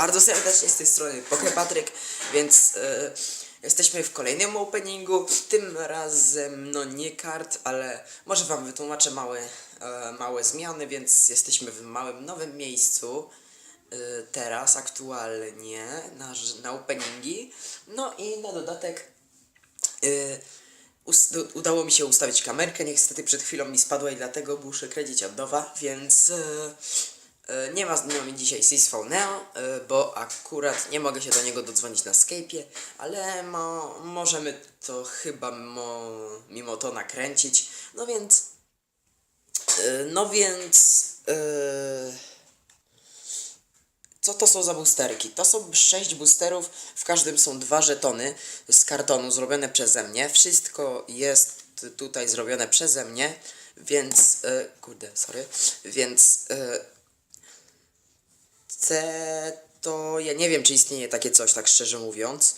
bardzo serdecznie z tej strony Pokepatryk, więc e, jesteśmy w kolejnym openingu. Tym razem no nie kart, ale może wam wytłumaczę małe, e, małe zmiany, więc jesteśmy w małym nowym miejscu. e, Teraz aktualnie na, na openingi. No i na dodatek u- udało mi się ustawić kamerkę, niestety przed chwilą mi spadła i dlatego muszę kręcić od nowa, więc y, nie ma z nami dzisiaj Sisfo Neo, y, bo akurat nie mogę się do niego dodzwonić na Skype'ie, ale mo, możemy to chyba mo, mimo to nakręcić, no więc y, no więc co to są za boosterki? To są sześć boosterów, w każdym są dwa żetony z kartonu zrobione przeze mnie. Wszystko jest tutaj zrobione przeze mnie, więc. E, kurde, sorry. Więc. E, te to. Ja nie wiem, czy istnieje takie coś, tak szczerze mówiąc.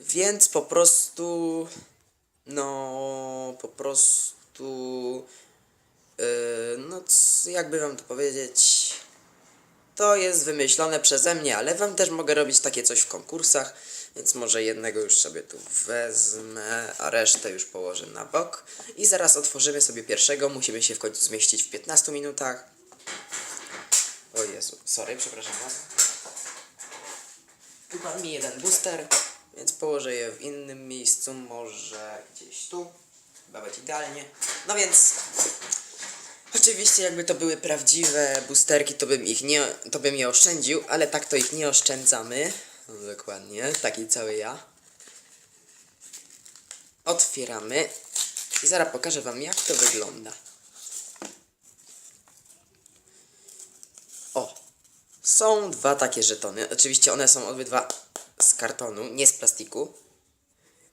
Więc po prostu. No. Po prostu. E, no, jakby wam to powiedzieć. To jest wymyślone przeze mnie, ale wam też mogę robić takie coś w konkursach, więc może jednego już sobie tu wezmę, a resztę już położę na bok. I zaraz otworzymy sobie pierwszego, musimy się w końcu zmieścić w 15 minutach. O Jezu, sorry, przepraszam was. Wypadł mi jeden booster, więc położę je w innym miejscu, może gdzieś tu. Będzie idealnie. No więc Oczywiście jakby to były prawdziwe boosterki, to bym ich nie, to bym je oszczędził, ale tak to ich nie oszczędzamy. No, dokładnie, taki cały ja. Otwieramy i zaraz pokażę wam jak to wygląda. Są dwa takie żetony. Oczywiście one są obydwa z kartonu, nie z plastiku.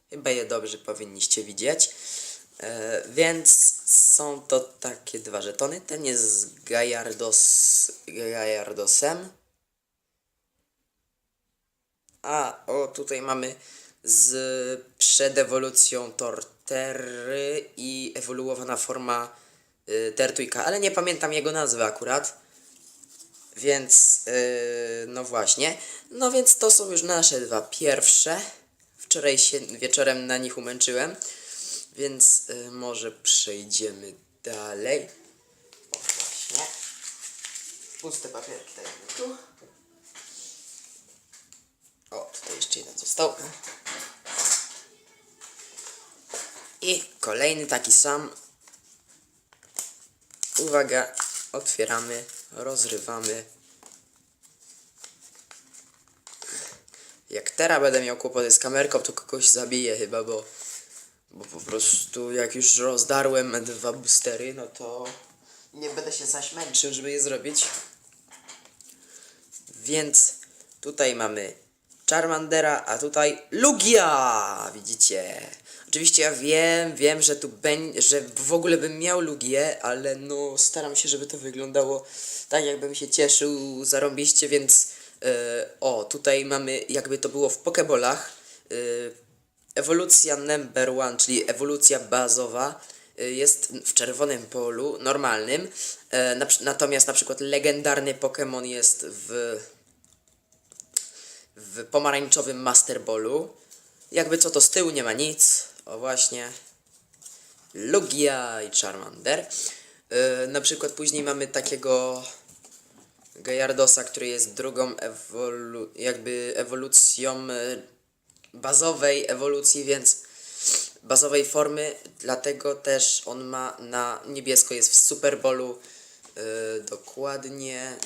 Chyba je dobrze powinniście widzieć. E, więc są to takie dwa żetony. Ten jest z Gallardos, Gallardosem. A o tutaj mamy z przedewolucją Torterry i ewoluowana forma y, Tertuika, ale nie pamiętam jego nazwy akurat. Więc yy, no właśnie. No więc to są już nasze dwa pierwsze. Wczoraj się wieczorem na nich umęczyłem. Więc y, może przejdziemy dalej. O właśnie. Puste papierki dajemy tu. O, tutaj jeszcze jeden został. I kolejny taki sam. Uwaga, otwieramy, rozrywamy. Jak teraz będę miał kłopoty z kamerką, to kogoś zabiję chyba, bo, bo po prostu jak już rozdarłem dwa boostery, no to nie będę się zaś męczył, żeby je zrobić. Więc tutaj mamy Charmandera, a tutaj Lugia! Widzicie? Oczywiście ja wiem, wiem, że tu będzie, że w ogóle bym miał Lugię, ale no staram się, żeby to wyglądało tak, jakbym się cieszył zarąbiście, więc e, o, tutaj mamy, jakby to było w Pokebolach, e, ewolucja number one, czyli ewolucja bazowa, y, jest w czerwonym polu, normalnym, e, na, natomiast na przykład legendarny Pokémon jest w w pomarańczowym Master Ballu. Jakby co to z tyłu nie ma nic. O właśnie. Lugia i Charmander. Yy, na przykład później mamy takiego Gallardosa, który jest drugą ewolu jakby ewolucją yy, bazowej ewolucji, więc bazowej formy, dlatego też on ma na niebiesko jest w Super Bowlu yy, dokładnie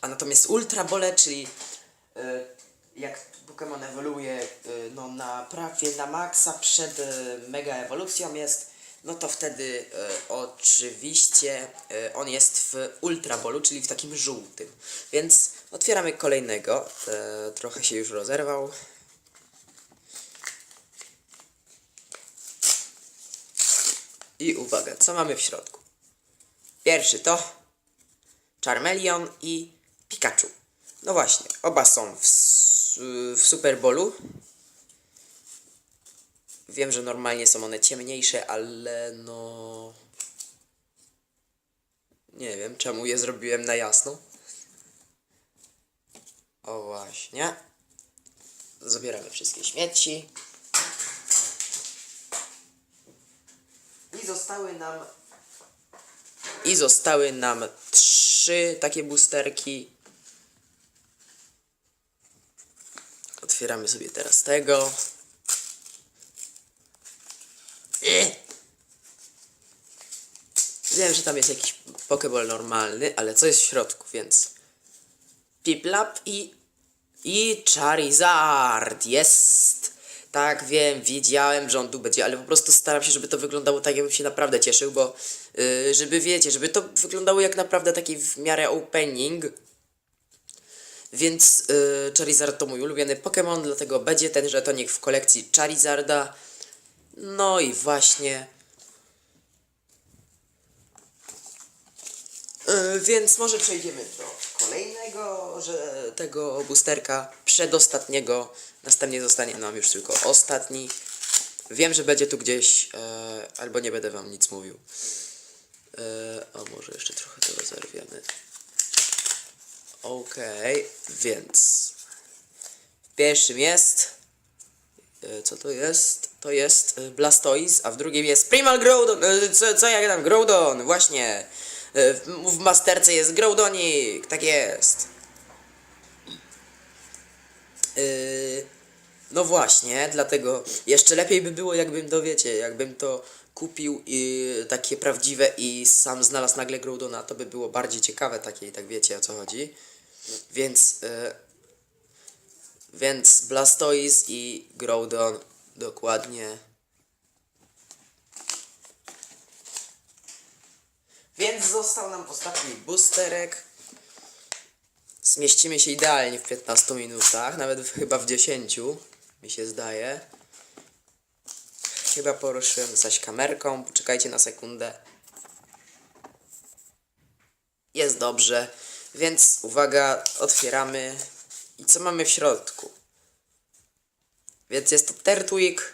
a natomiast Ultra Bole, czyli jak Pokémon ewoluuje e, no, na prawie na maksa przed e, mega ewolucją jest, no to wtedy e, oczywiście e, on jest w Ultra Bolu, czyli w takim żółtym. Więc otwieramy kolejnego. E, trochę się już rozerwał. I uwaga, co mamy w środku? Pierwszy to Charmeleon i Pikachu. No właśnie, oba są w, w Super Bowlu. Wiem, że normalnie są one ciemniejsze, ale no... Nie wiem, czemu je zrobiłem na jasno. O właśnie. Zabieramy wszystkie śmieci. I zostały nam. I zostały nam trzy takie boosterki. Otwieramy sobie teraz tego. Wiem, że tam jest jakiś Pokéball normalny, ale co jest w środku, więc. Piplap i. I Charizard! Jest! Tak, wiem, wiedziałem, że on tu będzie, ale po prostu staram się, żeby to wyglądało tak, jakbym się naprawdę cieszył, bo yy, żeby wiecie, żeby to wyglądało jak naprawdę taki w miarę opening. Więc yy, Charizard to mój ulubiony Pokémon, dlatego będzie ten żetonik w kolekcji Charizarda. No i właśnie. Yy, więc może przejdziemy do kolejnego, że tego boosterka, przedostatniego. Następnie zostanie nam już tylko ostatni. Wiem, że będzie tu gdzieś, e, albo nie będę wam nic mówił. E, o, może jeszcze trochę to rozerwiemy. Okej, więc pierwszym jest. E, co to jest? To jest e, Blastoise, a w drugim jest Primal Groudon. E, co, co ja tam? Groudon, właśnie. W, Masterce jest Groudonik, tak jest. No właśnie, dlatego jeszcze lepiej by było, jakbym to jakbym to kupił i takie prawdziwe i sam znalazł nagle Groudona, to by było bardziej ciekawe takie i tak wiecie o co chodzi. Więc yy, więc Blastoise i Groudon dokładnie. Więc został nam ostatni boosterek. Zmieścimy się idealnie w 15 minutach, nawet w, chyba w 10, mi się zdaje. Chyba poruszyłem zaś kamerką, poczekajcie na sekundę. Jest dobrze, więc uwaga, otwieramy. I co mamy w środku? Więc jest to Tertwig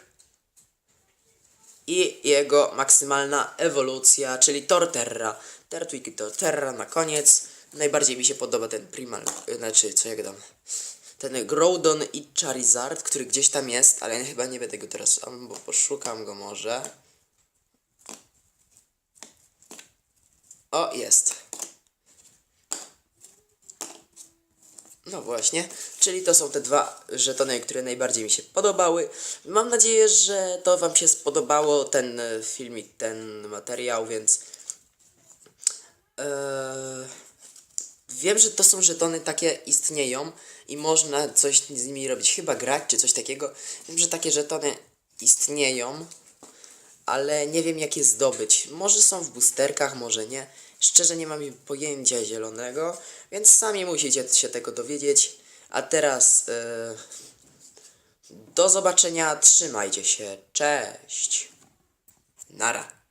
i jego maksymalna ewolucja, czyli Torterra. Tertwig i Torterra na koniec. Najbardziej mi się podoba ten Primal, znaczy co jak dam. Ten Groudon i Charizard, który gdzieś tam jest, ale ja chyba nie będę go teraz, bo poszukam go może. O, jest. No właśnie, czyli to są te dwa żetony, które najbardziej mi się podobały. Mam nadzieję, że to Wam się spodobało, ten e, filmik, ten materiał, więc... Eee, wiem, że to są żetony takie istnieją i można coś z nimi robić, chyba grać czy coś takiego. Wiem, że takie żetony istnieją, ale nie wiem jak je zdobyć. Może są w boosterkach, może nie. Szczerze nie mam pojęcia zielonego, więc sami musicie się tego dowiedzieć. A teraz e, do zobaczenia, trzymajcie się, cześć. Nara.